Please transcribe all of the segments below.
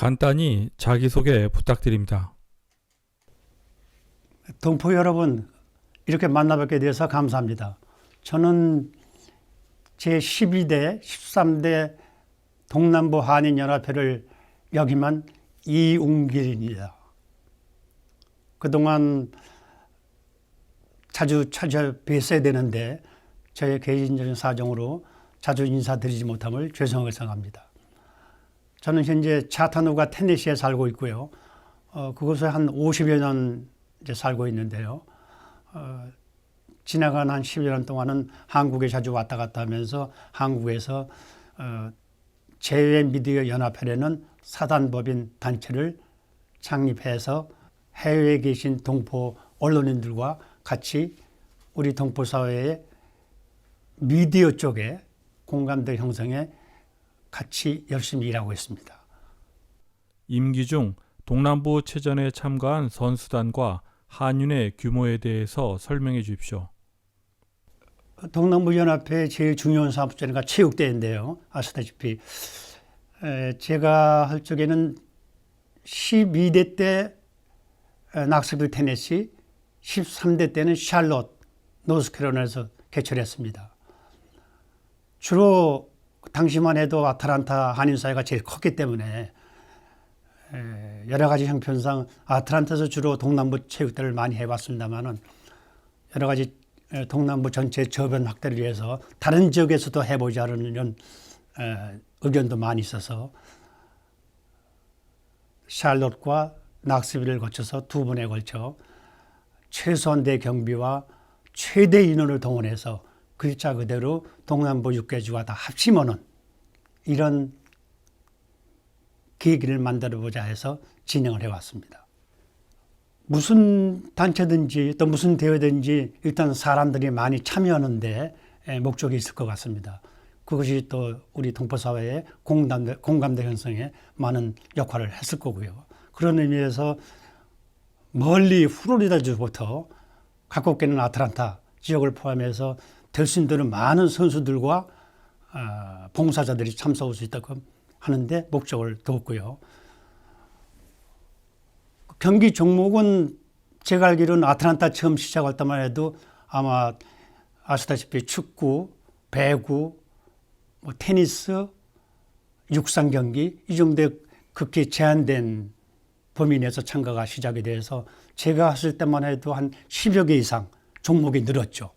간단히 자기소개 부탁드립니다. 동포 여러분, 이렇게 만나뵙게 돼서 감사합니다. 저는 제 12대, 13대 동남부 한인연합회를 역임한 이웅길입니다. 그동안 자주 찾아뵀어야 되는데 저의 개인적인 사정으로 자주 인사드리지 못함을 죄송하게 생각합니다. 저는 현재 차타누가 테네시에 살고 있고요. 어, 그곳에 한 50여 년 이제 살고 있는데요. 어, 지나간 한 10여 년 동안은 한국에 자주 왔다 갔다 하면서 한국에서 어, 제외미디어 연합회라는 사단법인 단체를 창립해서 해외에 계신 동포 언론인들과 같이 우리 동포 사회의 미디어 쪽에 공감대 형성에 같이 열심히 일하고 있습니다. 임기 중 동남부 체전에 참가한 선수단과 한윤의 규모에 대해서 설명해 주십시오. 동남부연합회 제일 중요한 사업 중에 하나가 체육대회인데요. 아시다시피 에, 제가 할 적에는 12대 때 에, 낙스빌 테네시, 13대 때는 샬롯, 노스캐롤라이나에서 개최했습니다. 주로 당시만 해도 아틀란타 한인사회가 제일 컸기 때문에 에, 여러 가지 형편상 아틀란타에서 주로 동남부 체육대회를 많이 해왔습니다만은 여러 가지 에, 동남부 전체 저변 확대를 위해서 다른 지역에서도 해보자는 이런 에, 의견도 많이 있어서 샬롯과 낙스빌을 거쳐서 두 번에 걸쳐 최소한대 경비와 최대 인원을 동원해서 글자 그대로 동남부 육개주가 다 합치면은 이런 계기를 만들어 보자 해서 진행을 해왔습니다. 무슨 단체든지 또 무슨 대회든지 일단 사람들이 많이 참여하는데 에, 목적이 있을 것 같습니다. 그것이 또 우리 동포사회의 공감대, 공감대 형성에 많은 역할을 했을 거고요. 그런 의미에서 멀리 플로리다주부터 가깝게는 아틀란타 지역을 포함해서 될 수 있는 많은 선수들과 아, 봉사자들이 참석할 수 있다고 하는데 목적을 두었고요. 경기 종목은 제가 알기로는 아틀란타 처음 시작할 때만 해도 아마 아시다시피 축구, 배구, 뭐 테니스, 육상 경기 이 정도의 극히 제한된 범위 내에서 참가가 시작이 돼서 제가 했을 때만 해도 한 10여 개 이상 종목이 늘었죠.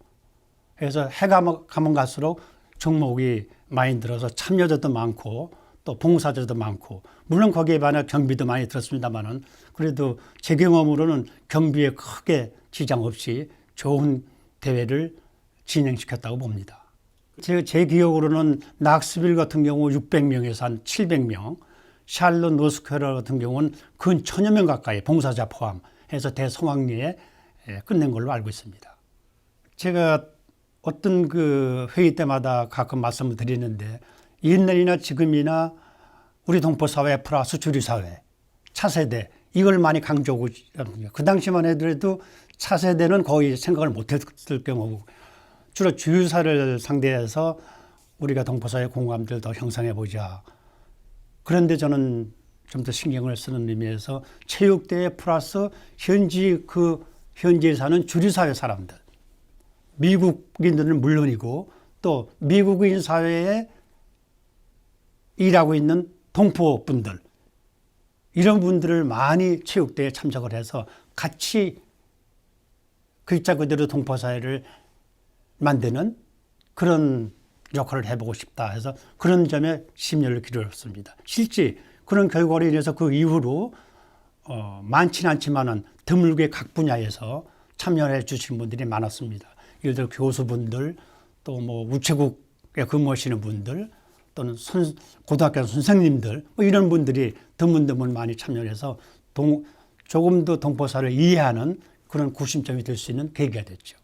그래서 해가 가면 갈수록 종목이 많이 들어서 참여자도 많고 또 봉사자도 많고 물론 거기에 반해 경비도 많이 들었습니다만은 그래도 제 경험으로는 경비에 크게 지장 없이 좋은 대회를 진행시켰다고 봅니다. 제, 제 기억으로는 낙스빌 같은 경우 600명에서 한 700명, 샬롯 노스캐롤 같은 경우는 근 천여 명 가까이 봉사자 포함해서 대성황리에 예, 끝낸 걸로 알고 있습니다. 제가 어떤 그 회의 때마다 가끔 말씀을 드리는데 옛날이나 지금이나 우리 동포 사회 플러스 주류 사회 차세대 이걸 많이 강조하고. 그 당시만 해도 차세대는 거의 생각을 못했을 경우고 주로 주류사를 상대해서 우리가 동포 사회 공감대를 더 형성해 보자. 그런데 저는 좀 더 신경을 쓰는 의미에서 체육대회 플러스 현지 그 현지에 사는 주류사회 사람들 미국인들은 물론이고 또 미국인 사회에 일하고 있는 동포 분들 이런 분들을 많이 체육대회에 참석을 해서 같이 글자 그대로 동포 사회를 만드는 그런 역할을 해보고 싶다 해서 그런 점에 심려를 기울였습니다. 실제 그런 결과로 인해서 그 이후로 어, 많지는 않지만은 드물게 각 분야에서 참여해 주신 분들이 많았습니다. 예를 들어 교수분들 또 뭐 우체국에 근무하시는 분들 또는 선, 고등학교 선생님들 뭐 이런 분들이 드문드문 많이 참여해서 동, 조금 더 동포사를 이해하는 그런 구심점이 될 수 있는 계기가 됐죠.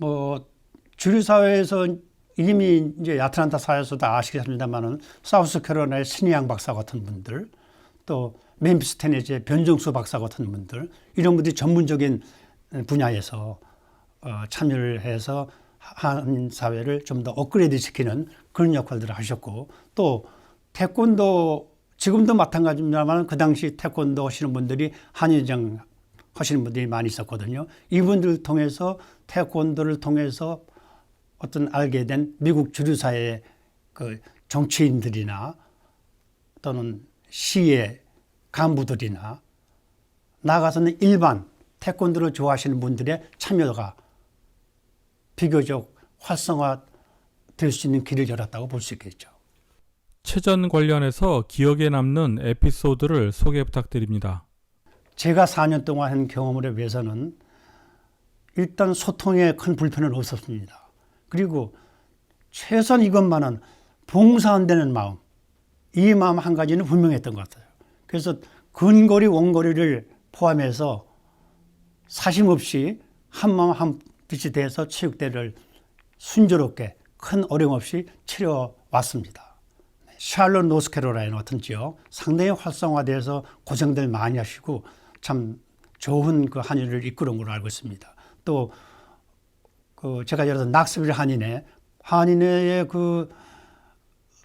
뭐 주류 사회에서 이미 이제 아틀란타 사회에서도 아시겠습니다만은 사우스 캐롤라이나의 신희양 박사 같은 분들 또 멤피스 테네지의 변정수 박사 같은 분들 이런 분들이 전문적인 분야에서 어, 참여를 해서 한 사회를 좀 더 업그레이드 시키는 그런 역할들을 하셨고 또 태권도 지금도 마찬가지입니다만 그 당시 태권도 하시는 분들이 한의장 하시는 분들이 많이 있었거든요. 이분들을 통해서 태권도를 통해서 어떤 알게 된 미국 주류사의 그 정치인들이나 또는 시의 간부들이나 나가서는 일반 태권도를 좋아하시는 분들의 참여가 비교적 활성화 될 수 있는 길을 열었다고 볼 수 있겠죠. 체전 관련해서 기억에 남는 에피소드를 소개 부탁드립니다. 제가 4년 동안 한 경험을 위해서는 일단 소통에 큰 불편은 없었습니다. 그리고 최소한 이것만은 봉사한다는 마음, 이 마음 한 가지는 분명했던 것 같아요. 그래서 근거리, 원거리를 포함해서 사심 없이 한 마음 한 뜻이 돼서 체육대를 순조롭게 큰 어려움 없이 치러왔습니다. 샬롯 노스캐롤라이나 같은 지역 상당히 활성화돼서 고생들 많이 하시고 참 좋은 그 한인을 이끌은 걸로 알고 있습니다. 또 그 제가 예를 들어 낙스빌 한인회 한인회에 그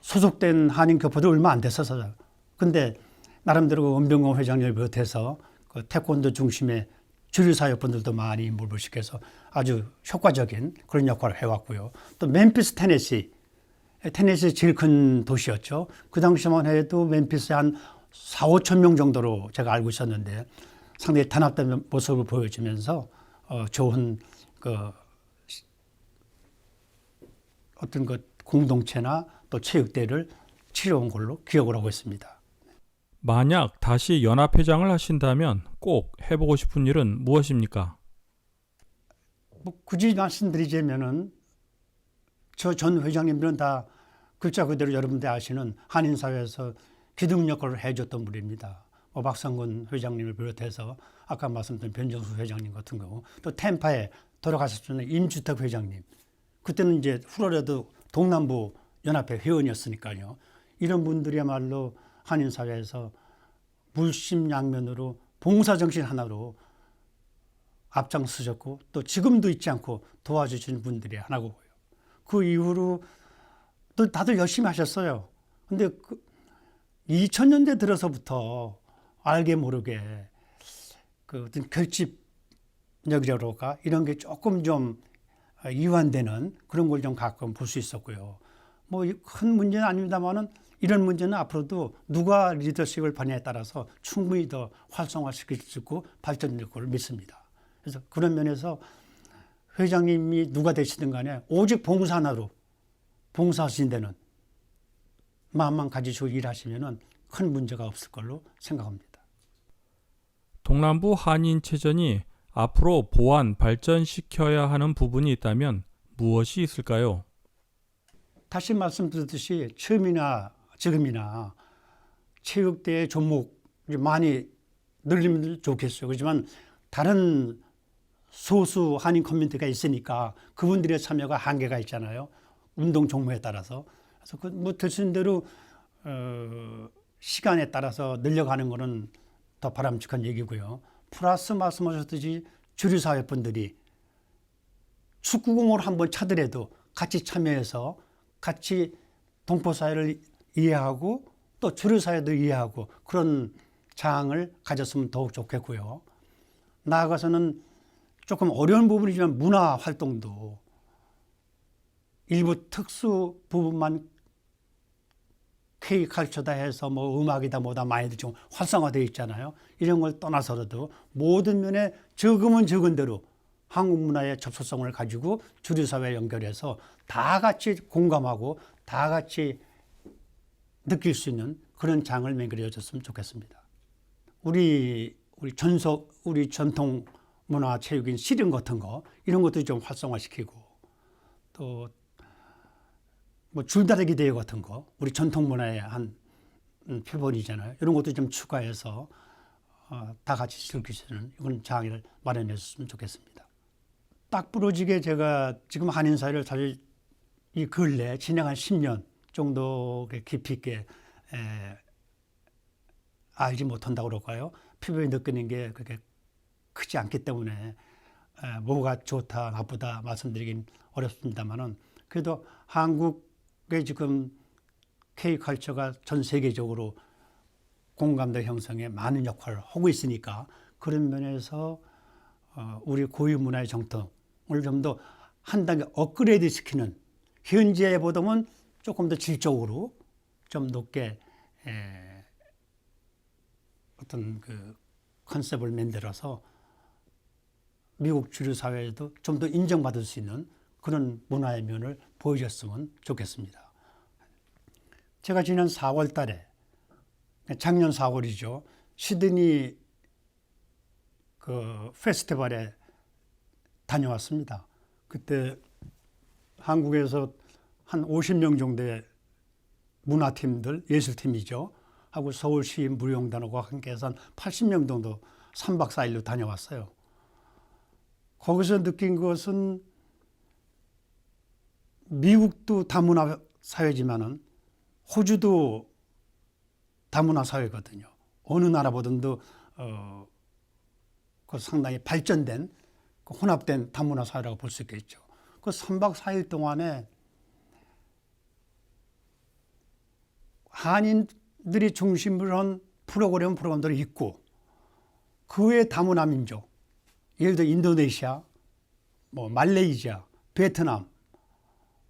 소속된 한인 교포도 얼마 안 됐었어요. 근데 나름대로 그 은병공 회장님을 비롯해서 그 태권도 중심의 주류사역분들도 많이 인물을 시켜서 아주 효과적인 그런 역할을 해왔고요. 또 멤피스 테네시 테네시 제일 큰 도시였죠. 그 당시만 해도 멤피스에 한 4, 5천 명 정도로 제가 알고 있었는데 상당히 단합된 모습을 보여주면서 어, 좋은 그 시- 어떤 그 공동체나 또 체육대를 치러온 걸로 기억을 하고 있습니다. 만약 다시 연합회장을 하신다면 꼭 해보고 싶은 일은 무엇입니까? 뭐 굳이 말씀드리자면은 저 전 회장님들은 다 글자 그대로 여러분들 아시는 한인 사회에서 기둥 역할을 해줬던 분입니다. 뭐 박성근 회장님을 비롯해서 아까 말씀드린 변정수 회장님 같은 경우 또 템파에 돌아가셨던 임주택 회장님 그때는 이제 후로라도 동남부 연합회 회원이었으니까요. 이런 분들이야말로 한인 사회에서 물심양면으로 봉사 정신 하나로 앞장서셨고 또 지금도 잊지 않고 도와주시는 분들이 하나고. 그 이후로 또 다들 열심히 하셨어요. 근데 그 2000년대 들어서부터 알게 모르게 그 어떤 결집력이라고가 이런 게 조금 좀 이완되는 그런 걸 좀 가끔 볼 수 있었고요. 뭐 큰 문제는 아닙니다만은 이런 문제는 앞으로도 누가 리더십을 발휘에 따라서 충분히 더 활성화시킬 수 있고 발전될 걸 믿습니다. 그래서 그런 면에서 회장님이 누가 되시든 간에 오직 봉사 하나로 봉사하신 데는 마음만 가지시고 일하시면은 큰 문제가 없을 걸로 생각합니다. 동남부 한인체전이 앞으로 보완, 발전시켜야 하는 부분이 있다면 무엇이 있을까요? 다시 말씀드렸듯이 처음이나 지금이나 체육대회 종목이 많이 늘리면 좋겠어요. 그렇지만 다른 소수 한인 커뮤니티가 있으니까 그분들의 참여가 한계가 있잖아요. 운동 종목에 따라서. 그래서 그뭐 드신 대로 어, 시간에 따라서 늘려가는 거는 더 바람직한 얘기고요. 플러스 말씀하셨듯이 주류 사회 분들이 축구공을 한번 차더라도 같이 참여해서 같이 동포 사회를 이해하고 또 주류 사회도 이해하고 그런 장을 가졌으면 더욱 좋겠고요. 나아가서는 조금 어려운 부분이지만 문화 활동도 일부 특수 부분만 K 칼처다 해서 뭐 음악이다 뭐다 많이들 좀 활성화되어 있잖아요. 이런 걸 떠나서라도 모든 면에 적으면 적은 대로 한국 문화의 접속성을 가지고 주류 사회 연결해서 다 같이 공감하고 다 같이 느낄 수 있는 그런 장을 맹그려졌으면 좋겠습니다. 우리 우리 전속 우리 전통 문화 체육인 씨름 같은 거 이런 것도 좀 활성화시키고 또 뭐 줄다리기 대회 같은 거 우리 전통 문화의 한 음, 표본이잖아요. 이런 것도 좀 추가해서 어, 다 같이 즐길 수 있는 이런 장을 마련해 줬으면 좋겠습니다. 딱 부러지게 제가 지금 한인사회를 사실 이 근래 지난 한 10년 정도 깊이 있게 에, 알지 못한다고 그럴까요? 피부에 느끼는 게 그렇게 크지 않기 때문에 에, 뭐가 좋다 나쁘다 말씀드리긴 어렵습니다만은 그래도 한국의 지금 K 컬처가 전 세계적으로 공감대 형성에 많은 역할을 하고 있으니까 그런 면에서 어, 우리 고유 문화의 정통을 좀 더 한 단계 업그레이드 시키는 현재보다는 조금 더 질적으로 좀 높게 에, 어떤 그 컨셉을 만들어서 미국 주류 사회에도 좀 더 인정받을 수 있는 그런 문화의 면을 보여줬으면 좋겠습니다. 제가 지난 4월 달에 작년 4월이죠. 시드니 그 페스티벌에 다녀왔습니다. 그때 한국에서 한 50명 정도의 문화팀들, 예술팀이죠. 하고 서울시 무용단하고 함께해서 한 80명 정도 3박 4일로 다녀왔어요. 거기서 느낀 것은 미국도 다문화 사회지만은 호주도 다문화 사회거든요. 어느 나라보다도 어, 그 상당히 발전된 그 혼합된 다문화 사회라고 볼 수 있겠죠. 그 3박 4일 동안에 한인들이 중심으로 한 프로그램 프로그램들이 있고 그 외에 다문화 민족 예를 들어 인도네시아, 뭐 말레이시아, 베트남,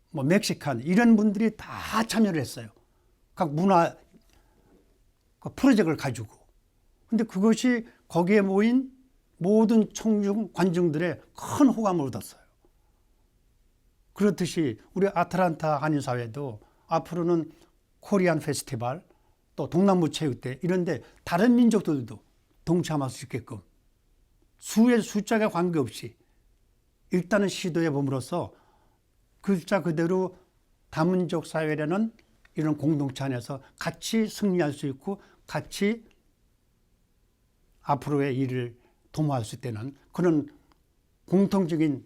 뭐 멕시칸 이런 분들이 다 참여를 했어요. 각 문화 그 프로젝트를 가지고. 근데 그것이 거기에 모인 모든 청중 관중들의 큰 호감을 얻었어요. 그렇듯이 우리 아틀란타 한인 사회도 앞으로는 코리안 페스티벌 또 동남부 체육대 이런데 다른 민족들도 동참할 수 있게끔 수의 숫자가 관계없이 일단은 시도해 봄으로써 글자 그대로 다민족 사회라는 이런 공동체 안에서 같이 승리할 수 있고 같이 앞으로의 일을 도모할 수 있다는 그런 공통적인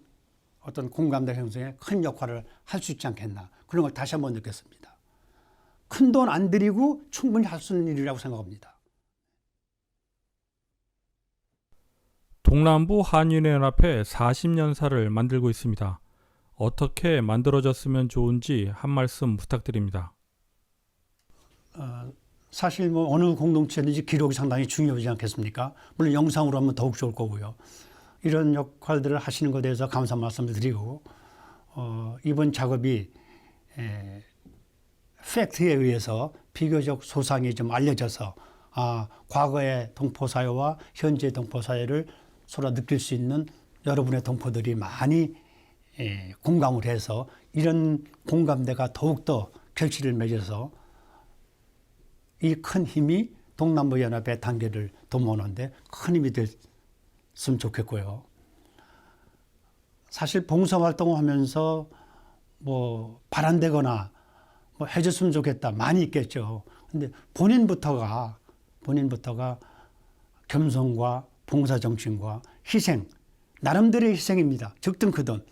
어떤 공감대 형성에 큰 역할을 할 수 있지 않겠나 그런 걸 다시 한번 느꼈습니다. 큰 돈 안 들이고 충분히 할 수 있는 일이라고 생각합니다. 동남부 한인연합회 40년사를 만들고 있습니다. 어떻게 만들어졌으면 좋은지 한 말씀 부탁드립니다. 사실 뭐 어느 공동체든지 기록이 상당히 중요하지 않겠습니까? 물론 영상으로 하면 더욱 좋을 거고요. 이런 역할들을 하시는 것에 대해서 감사 말씀을 드리고 어, 이번 작업이 에, 팩트에 의해서 비교적 소상히 좀 알려져서 아, 과거의 동포 사회와 현재 동포 사회를 서로 느낄 수 있는 여러분의 동포들이 많이 에, 공감을 해서 이런 공감대가 더욱더 결실을 맺어서 이 큰 힘이 동남부 연합의 단계를 도모하는데 큰 힘이 됐으면 좋겠고요. 사실 봉사 활동을 하면서 뭐 바란대거나 뭐 해줬으면 좋겠다 많이 있겠죠. 근데 본인부터가 본인부터가 겸손과 봉사 정신과 희생 나름대로의 희생입니다. 적든 크든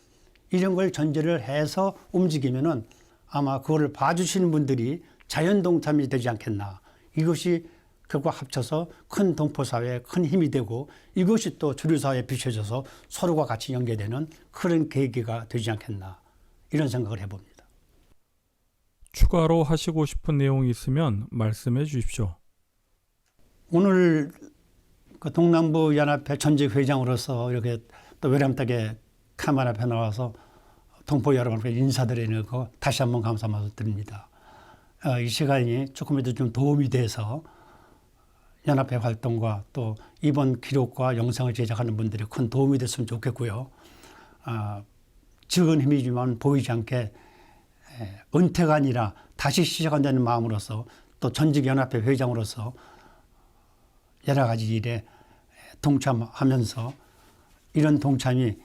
이런 걸 전제를 해서 움직이면은 아마 그거를 봐주시는 분들이 자연 동참이 되지 않겠나. 이것이 그거 합쳐서 큰 동포 사회에 큰 힘이 되고 이것이 또 주류 사회에 비춰져서 서로가 같이 연계되는 그런 계기가 되지 않겠나. 이런 생각을 해봅니다. 추가로 하시고 싶은 내용이 있으면 말씀해 주십시오. 오늘 그 동남부 연합회 전직 회장으로서 이렇게 또 외람되게 카메라 앞에 나와서 동포 여러분께 인사드리는 거 다시 한번 감사 말씀드립니다. 어, 이 시간이 조금이라도 좀 도움이 돼서 연합회 활동과 또 이번 기록과 영상을 제작하는 분들이 큰 도움이 됐으면 좋겠고요. 아, 적은 힘이지만 보이지 않게 에, 은퇴가 아니라 다시 시작한다는 마음으로서 또 전직 연합회 회장으로서 여러 가지 일에 동참하면서 이런 동참이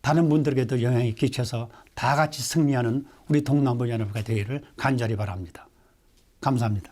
다른 분들에게도 영향이 끼쳐서 다 같이 승리하는 우리 동남부 연합회가 되기를 간절히 바랍니다. 감사합니다.